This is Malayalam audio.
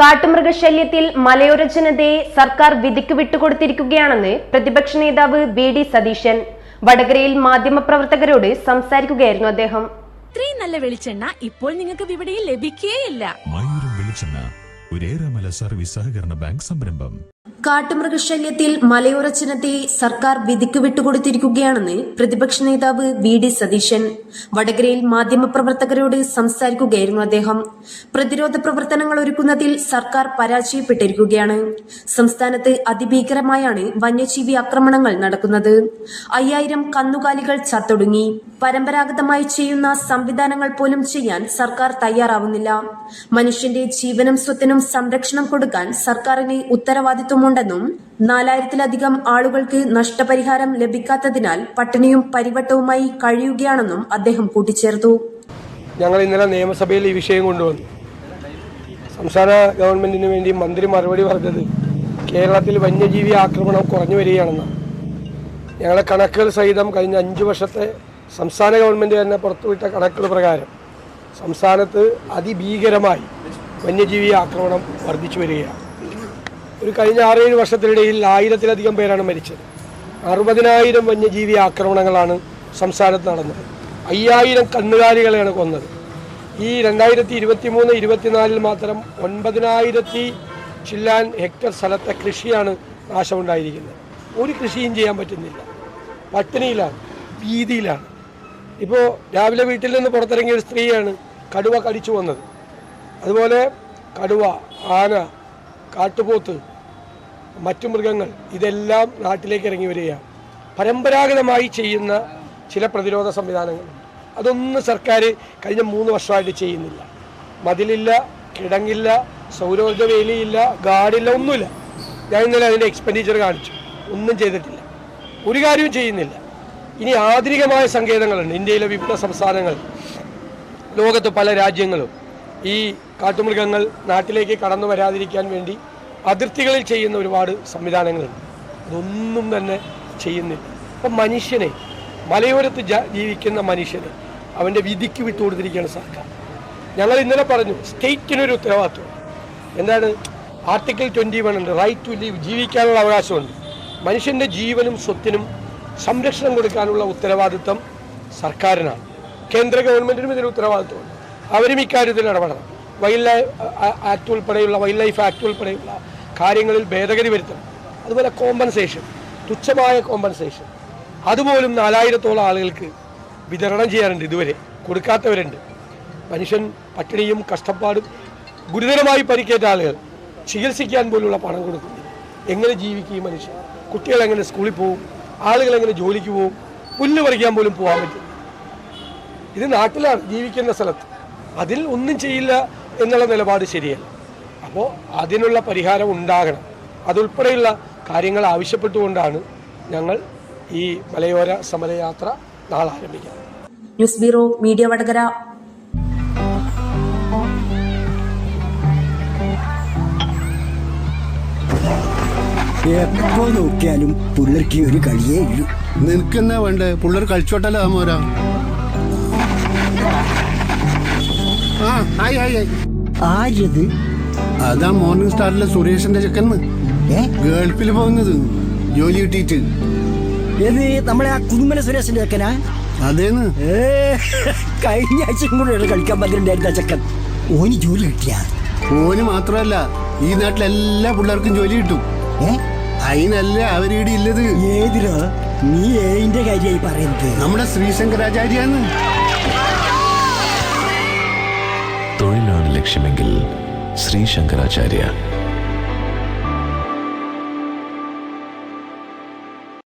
കാട്ടുമൃഗശല്യത്തിൽ മലയോര ജനതയെ സർക്കാർ വിധിക്ക് വിട്ടുകൊടുത്തിരിക്കുകയാണെന്ന് പ്രതിപക്ഷ നേതാവ് വി ഡി സതീശൻ. വടകരയിൽ മാധ്യമപ്രവർത്തകരോട് സംസാരിക്കുകയായിരുന്നു അദ്ദേഹം. ഇത്രയും നല്ല വെളിച്ചെണ്ണ ഇപ്പോൾ നിങ്ങൾക്ക് വിപണിയിൽ ലഭിക്കുകയില്ല മയൂരം വെളിച്ചെണ്ണ ഒരേറെമല സർവീസ് സഹകരണ ബാങ്ക് സംരംഭം. കാട്ടുമൃഗശല്യത്തിൽ മലയോര ചിഹ്നത്തെ സർക്കാർ വിധിക്ക് വിട്ടുകൊടുത്തിരിക്കുകയാണെന്ന് പ്രതിപക്ഷ നേതാവ് വി ഡി സതീശൻ. വടകരയിൽ മാധ്യമപ്രവർത്തകരോട് സംസാരിക്കുകയായിരുന്നു അദ്ദേഹം. പ്രതിരോധ പ്രവർത്തനങ്ങൾ ഒരുക്കുന്നതിൽ സർക്കാർ പരാജയപ്പെട്ടിരിക്കുകയാണ്. സംസ്ഥാനത്ത് അതിഭീകരമായാണ് വന്യജീവി ആക്രമണങ്ങൾ നടക്കുന്നത്. അയ്യായിരം കന്നുകാലികൾ ചത്തൊടുങ്ങി. പരമ്പരാഗതമായി ചെയ്യുന്ന സംവിധാനങ്ങൾ പോലും ചെയ്യാൻ സർക്കാർ തയ്യാറാവുന്നില്ല. മനുഷ്യന്റെ ജീവനും സ്വത്തിനും സംരക്ഷണം കൊടുക്കാൻ സർക്കാരിന് ഉത്തരവാദിത്വമുണ്ടെന്നും നാലായിരത്തിലധികം ആളുകൾക്ക് നഷ്ടപരിഹാരം ലഭിക്കാത്തതിനാൽ പട്ടിണിയും പരിവട്ടവുമായി കഴിയുകയാണെന്നും അദ്ദേഹം കൂട്ടിച്ചേർത്തു. ഞങ്ങൾ ഇന്നലെ നിയമസഭയിൽ ഈ വിഷയം കൊണ്ടുവന്നു. സംസ്ഥാന ഗവൺമെന്റിന് വേണ്ടി മന്ത്രി മറുപടി പറഞ്ഞത് കേരളത്തിൽ വന്യജീവി ആക്രമണം കുറഞ്ഞു വരികയാണെന്ന് ഞങ്ങളെ കണക്കുകൾ സഹിതം കഴിഞ്ഞ അഞ്ച് വർഷത്തെ സംസ്ഥാന ഗവൺമെന്റ് തന്നെ പുറത്തുവിട്ട കണക്കുകൾ പ്രകാരം സംസ്ഥാനത്ത് അതിഭീകരമായി വന്യജീവി ആക്രമണം വർദ്ധിച്ചു വരികയാണ്. ഒരു കഴിഞ്ഞ ആറേഴ് വർഷത്തിനിടയിൽ ആയിരത്തിലധികം പേരാണ് മരിച്ചത്. അറുപതിനായിരം വന്യജീവി ആക്രമണങ്ങളാണ് സംസ്ഥാനത്ത് നടന്നത്. അയ്യായിരം കന്നുകാലികളെയാണ് കൊന്നത്. ഈ രണ്ടായിരത്തി ഇരുപത്തി മൂന്ന് ഇരുപത്തിനാലിൽ മാത്രം ഒൻപതിനായിരത്തി ചില്ലാൻ ഹെക്ടർ സ്ഥലത്തെ കൃഷിയാണ് നാശമുണ്ടായിരിക്കുന്നത്. ഒരു കൃഷിയും ചെയ്യാൻ പറ്റുന്നില്ല. പട്ടിണിയിലാണ് ഭീതിയിലാണ്. ഇപ്പോൾ രാവിലെ വീട്ടിൽ നിന്ന് പുറത്തിറങ്ങിയ ഒരു സ്ത്രീയാണ് കടുവ കടിച്ചു വന്നത് അതുപോലെ കടുവ ആന കാട്ടുപോത്ത് മറ്റു മൃഗങ്ങൾ ഇതെല്ലാം നാട്ടിലേക്ക് ഇറങ്ങി വരികയാണ്. പരമ്പരാഗതമായി ചെയ്യുന്ന ചില പ്രതിരോധ സംവിധാനങ്ങൾ. അതൊന്നും സർക്കാർ കഴിഞ്ഞ മൂന്ന് വർഷമായിട്ട് ചെയ്യുന്നില്ല. മതിലില്ല കിടങ്ങില്ല സൗരോർജ വേലിയില്ല ഗാർഡില്ല ഒന്നുമില്ല. ഞാൻ ഇന്നലെ അതിന്റെ എക്സ്പെൻഡിച്ചർ കാണിച്ചു. ഒന്നും ചെയ്തിട്ടില്ല. ഒരു കാര്യവും ചെയ്യുന്നില്ല. ഇനി ആധുനികമായ സങ്കേതങ്ങളുണ്ട്. ഇന്ത്യയിലെ വിവിധ സംസ്ഥാനങ്ങൾ ലോകത്ത് പല രാജ്യങ്ങളും ഈ കാട്ടുമൃഗങ്ങൾ നാട്ടിലേക്ക് കടന്നു വരാതിരിക്കാൻ വേണ്ടി അതിർത്തികളിൽ ചെയ്യുന്ന ഒരുപാട് സംവിധാനങ്ങളുണ്ട്. അതൊന്നും തന്നെ ചെയ്യുന്നില്ല. അപ്പം മനുഷ്യനെ മലയോരത്ത് ജീവിക്കുന്ന മനുഷ്യനെ അവന്റെ വിധിക്ക് വിട്ടുകൊടുത്തിരിക്കുകയാണ് സർക്കാർ. ഞങ്ങൾ ഇന്നലെ പറഞ്ഞു സ്റ്റേറ്റിനൊരു ഉത്തരവാദിത്വം. എന്താണ്? ആർട്ടിക്കിൾ ട്വന്റി വൺ ഉണ്ട്. റൈറ്റ് ടു ലീവ് ജീവിക്കാനുള്ള അവകാശമുണ്ട്. മനുഷ്യന്റെ ജീവനും സ്വത്തിനും സംരക്ഷണം കൊടുക്കാനുള്ള ഉത്തരവാദിത്വം സർക്കാരിനാണ്. കേന്ദ്ര ഗവൺമെന്റിനും ഇതിന് ഉത്തരവാദിത്വമുണ്ട്. അവരും ഇക്കാര്യത്തിൽ ഇടപെടണം. വൈൽഡ് ലൈഫ് ആക്ട് ഉൾപ്പെടെയുള്ള വൈൽഡ് ലൈഫ് ആക്ട് ഉൾപ്പെടെയുള്ള കാര്യങ്ങളിൽ ഭേദഗതി വരുത്തണം അതുപോലെ കോമ്പൻസേഷൻ തുച്ഛമായ കോമ്പൻസേഷൻ അതുപോലും നാലായിരത്തോളം ആളുകൾക്ക് വിതരണം ചെയ്യാറുണ്ട് ഇതുവരെ. കൊടുക്കാത്തവരുണ്ട്. മനുഷ്യൻ പട്ടിണിയും കഷ്ടപ്പാടും ഗുരുതരമായി പരിക്കേറ്റ ആളുകൾ ചികിത്സിക്കാൻ പോലുള്ള പണം കൊടുക്കുന്നു എങ്ങനെ ജീവിക്കും ഈ മനുഷ്യൻ? കുട്ടികൾ എങ്ങനെ സ്കൂളിൽ പോകും ആളുകൾ എങ്ങനെ ജോലിക്ക് പോകും പുല്ല് പറിക്കാൻ പോലും പോകാൻ പറ്റും ഇത് നാട്ടിലാണ് ജീവിക്കുന്ന സ്ഥലത്ത്. അതിൽ ഒന്നും ചെയ്യില്ല എന്നുള്ള നിലപാട് ശരിയല്ല. അപ്പോൾ അതിനുള്ള പരിഹാരം ഉണ്ടാകണം. അതുൾപ്പെടെയുള്ള കാര്യങ്ങൾ ആവശ്യപ്പെട്ടുകൊണ്ടാണ് ഞങ്ങൾ ഈ മലയോര സമരയാത്ര നാളെ ആരംഭിക്കുന്നത് ന്യൂസ് ബ്യൂറോ മീഡിയ വടകര. എപ്പോ നോക്കിയാലും പിള്ളേർക്ക് ഒരു കളിയേ ഇല്ല. നിനക്കെന്നാ വേണ്ടേ? പിള്ളേർ കളിച്ചോട്ടല്ലോ മോരാ? ആ ആയി ആയി ഹായ്. ആരത് അതാ മോർണിംഗ് സ്റ്റാറിലെ സുരേഷിന്റെ ചെക്കന്ന് ഗൾഫിൽ പോകുന്നത്. ജോലി കിട്ടിയിട്ട്. ഏത് നമ്മളെ ആ കുന്നുമല സുരേഷിന്റെ ചെക്കനാ? അതേന്ന്. കഴിഞ്ഞ ആഴ്ചയും കൂടെ കളിക്കാൻ പറ്റുന്നുണ്ടായിരുന്ന ചെക്കൻ. ഓന് ജോലി കിട്ടിയ? ഓന് മാത്രമല്ല ഈ നാട്ടിലെ എല്ലാ പിള്ളേർക്കും ജോലി കിട്ടും. അതിനല്ല അവരീടെ ഇല്ലത് ഏതിനോ? നീ ഏതിന്റെ കാര്യമായി പറയുന്നത്. നമ്മുടെ ശ്രീശങ്കരാചാര്യാണ് തൊഴിലാണ് ലക്ഷ്യമെങ്കിൽ श्री शंकराचार्य